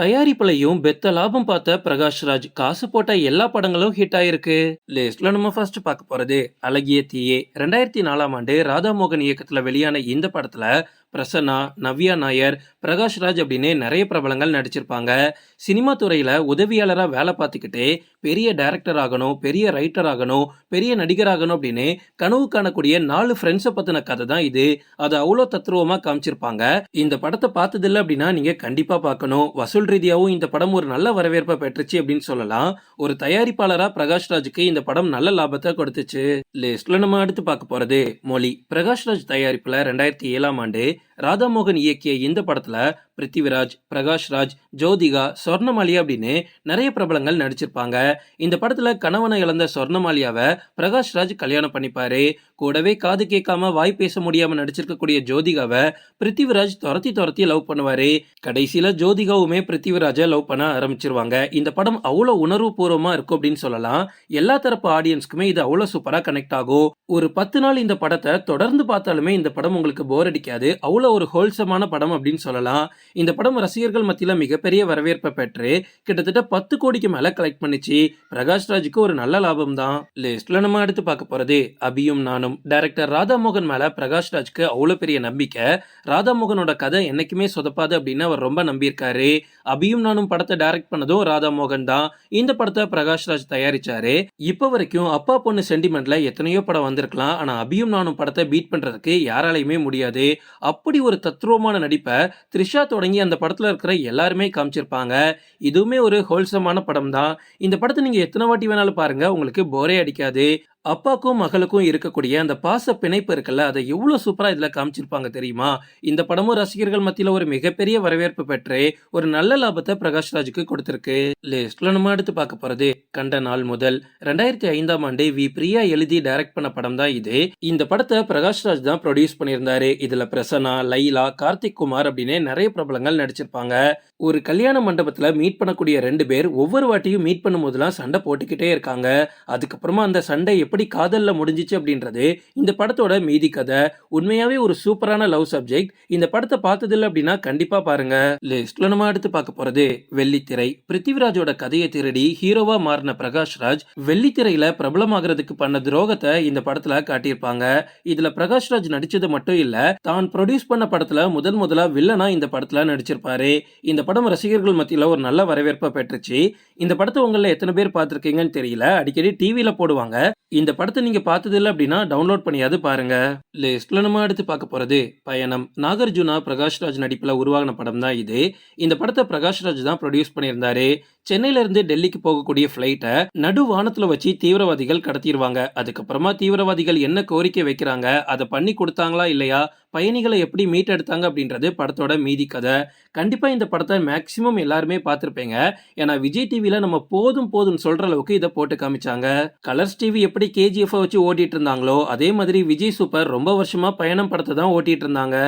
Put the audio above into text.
தயாரிப்புலையும் பெத்த லாபம் பார்த்த பிரகாஷ் ராஜ். காசு போட்ட எல்லா படங்களும் ஹிட் ஆயிருக்கு. லிஸ்ட்ல நம்ம ஃபர்ஸ்ட் பார்க்க போறது அழகிய தீயே. ரெண்டாயிரத்தி நாலாம் ஆண்டு ராதாமோகன் இயக்கத்துல வெளியான இந்த படத்துல பிரசன்னா நவ்யா நாயர் பிரகாஷ் ராஜ் அப்படின்னு நிறைய பிரபலங்கள் நடிச்சிருப்பாங்க. சினிமா துறையில உதவியாளராக வேலை பார்த்துக்கிட்டே பெரிய டைரக்டர் ஆகணும் பெரிய ரைட்டர் ஆகணும் பெரிய நடிகர் ஆகணும் அப்படின்னு கனவு காணக்கூடிய நாலு ஃப்ரெண்ட்ஸை பத்தின கதை தான் இது. அது அவ்வளோ தத்ரூபமாக காமிச்சிருப்பாங்க. இந்த படத்தை பார்த்ததில்ல அப்படின்னா நீங்க கண்டிப்பா பார்க்கணும். வசூல் ரீதியாகவும் இந்த படம் ஒரு நல்ல வரவேற்பை பெற்றுச்சு அப்படின்னு சொல்லலாம். ஒரு தயாரிப்பாளரா பிரகாஷ் ராஜுக்கு இந்த படம் நல்ல லாபத்தை கொடுத்துச்சு. லிஸ்ட்ல நம்ம அடுத்து பார்க்க போறது மொழி. பிரகாஷ் ராஜ் தயாரிப்புல ரெண்டாயிரத்தி ஏழாம் ஆண்டு ராதாமோகன் இயக்கிய இந்த படத்துல பிருத்திவிராஜ் பிரகாஷ் ராஜ் ஜோதிகா சொர்ணமாலி அப்படின்னு நிறைய பிரபலங்கள் நடிச்சிருப்பாங்க. இந்த படத்துல கணவனை இழந்த சொர்ணமாலியாவை பிரகாஷ் ராஜ் கல்யாணம் பண்ணிப்பாரு. கூடவே காது கேட்காம வாய் பேச முடியாம நடிச்சிருக்கக்கூடிய ஜோதிகாவை பிருத்திவிராஜ் துரத்தி துரத்தி லவ் பண்ணுவாரு. கடைசியில ஜோதிகாவுமே பிருத்திவிராஜை லவ் பண்ண ஆரம்பிச்சிருவாங்க. இந்த படம் அவ்வளவு உணர்வு பூர்வமா இருக்கும் அப்படின்னு சொல்லலாம். எல்லா தரப்பு ஆடியன்ஸ்க்குமே இது அவ்வளவு சூப்பரா கனெக்ட் ஆகும். ஒரு பத்து நாள் இந்த படத்தை தொடர்ந்து பார்த்தாலுமே இந்த படம் உங்களுக்கு போர் அடிக்காது. அவ்வளவு ஒரு ஹோல்சமான படம் அப்படின்னு சொல்லலாம். இந்த படம் ரசிகர்கள் மத்தியில மிகப்பெரிய வரவேற்பை பெற்று கிட்டத்தட்ட பத்து கோடிக்கு மேல கலெக்ட் பண்ணிச்சு. பிரகாஷ் ராஜுக்கு ஒரு நல்ல லாபம் தான் லிஸ்ட்ல நம்ம அடுத்து பார்க்க போறது அபியும் நானும். டைரக்டர் ராதாமோகன் மேல பிரகாஷ் ராஜ்க்கு பெரிய நம்பிக்கை. ராதாமோகனோட கதை என்னைக்குமே சொதப்பாது அப்படின்னு அவர் ரொம்ப நம்பியிருக்காரு. அபியும் நானும் படத்தை டைரக்ட் பண்ணதும் ராதாமோகன் தான். இந்த படத்தை பிரகாஷ் ராஜ் தயாரிச்சாரு. இப்போ வரைக்கும் அப்பா பொண்ணு சென்டிமெண்ட்ல எத்தனையோ படம் வந்திருக்கலாம். ஆனா அபியும் நானும் படத்தை பீட் பண்றதுக்கு யாராலையுமே முடியாது. அப்படி ஒரு தத்ரூபமான நடிப்பை த்ரிஷா தொடங்கி அந்த படத்துல இருக்கிற எல்லாருமே காமிச்சிருப்பாங்க. இதுவுமே ஒரு ஹோல்சமான படம் தான் இந்த படத்தை நீங்க எத்தனை வாட்டி வேணாலும் பாருங்க. உங்களுக்கு போரே அடிக்காது. அப்பாக்கும் மகளுக்கும் இருக்கக்கூடிய அந்த பாச பிணைப்பு இருக்குல்ல அதை எவ்வளோ சூப்பராக இதில் காமிச்சிருப்பாங்க தெரியுமா? இந்த படமும் ரசிகர்கள் மத்தியில் ஒரு மிகப்பெரிய வரவேற்பு பெற்று ஒரு நல்ல லாபத்தை பிரகாஷ் ராஜுக்கு கொடுத்துருக்கு. லிஸ்ட்ல நம்ம எடுத்து பார்க்க போறது கண்ட நாள் முதல். ரெண்டாயிரத்தி ஐந்தாம் ஆண்டு வி. பிரியா எழுதி டைரக்ட் பண்ண படம் தான் இது. இந்த படத்தை பிரகாஷ் ராஜ் தான் ப்ரொடியூஸ் பண்ணியிருந்தாரு. இதுல பிரசனா லைலா கார்த்திக் குமார் அப்படின்னு நிறைய பிரபலங்கள் நடிச்சிருப்பாங்க. ஒரு கல்யாண மண்டபத்துல மீட் பண்ணக்கூடிய ரெண்டு பேர் ஒவ்வொரு வாட்டியும் மீட் பண்ணும் போதெல்லாம் சண்டை போட்டுக்கிட்டே இருக்காங்க. அதுக்கப்புறமா அந்த சண்டை எப்படி காதல்ல முடிஞ்சிச்சு அப்படின்றது இந்த படத்தோட மீதி கதை. உண்மையாவே ஒரு சூப்பரான லவ் சப்ஜெக்ட். இந்த படத்தை பார்த்ததில்ல அப்படின்னா கண்டிப்பா பாருங்க. லிஸ்ட்ல நம்ம அடுத்து பார்க்க போறது வெள்ளித்திரை. பிருத்திவிராஜோட கதையை திருடி ஹீரோவா மாறின பிரகாஷ் ராஜ் வெள்ளித்திரையில பிரபலமாகிறதுக்கு பண்ண துரோகத்தை இந்த படத்துல காட்டியிருப்பாங்க. இதுல பிரகாஷ் ராஜ் நடிச்சது மட்டும் இல்ல தான் ப்ரொடியூஸ் பண்ண படத்துல முதன் முதலா வில்லனா இந்த படத்துல நடிச்சிருப்பாரு. இந்த படம் ரசிகர்கள் மத்தியில ஒரு நல்ல வரவேற்பை பெற்றுச்சு. இந்த படத்தை உங்களை எத்தனை பேர் பார்த்துருக்கீங்கன்னு தெரியல. அடிக்கடி டிவியில போடுவாங்க. இந்த படத்தை நீங்க பார்த்தது இல்லை அப்படின்னா டவுன்லோட் பண்ணியாவது பாருங்க. லிஸ்ட்ல நம்ம அடுத்து பார்க்க போறது பயணம். நாகார்ஜுனா பிரகாஷ்ராஜ் நடிப்புல உருவாகின படம் தான் இது. இந்த படத்தை பிரகாஷ்ராஜ் தான் ப்ரொடியூஸ் பண்ணியிருந்தாரு. சென்னையில இருந்து டெல்லிக்கு போகக்கூடிய ஃபிளைட்டை நடு வானத்துல வச்சு தீவிரவாதிகள் கடத்திடுவாங்க அதுக்கப்புறமா தீவிரவாதிகள் என்ன கோரிக்கை வைக்கிறாங்க? அதை பண்ணி கொடுத்தாங்களா இல்லையா? பயணிகளை எப்படி மீட்டெடுத்தாங்க அப்படின்றது படத்தோட மீதி கதை. கண்டிப்பாக இந்த படத்தை மேக்சிமம் எல்லாருமே பார்த்துருப்பீங்க. ஏன்னா விஜய் டிவியில் நம்ம போதும் போதும் சொல்கிற அளவுக்கு இதை போட்டு காமிச்சாங்க. கலர்ஸ் டிவி எப்படி கேஜிஎஃப் வச்சு ஓட்டிட்டு இருந்தாங்களோ அதே மாதிரி விஜய் சூப்பர் ரொம்ப வருஷமாக பயணம் படத்தை தான் ஓட்டிட்டு இருந்தாங்க.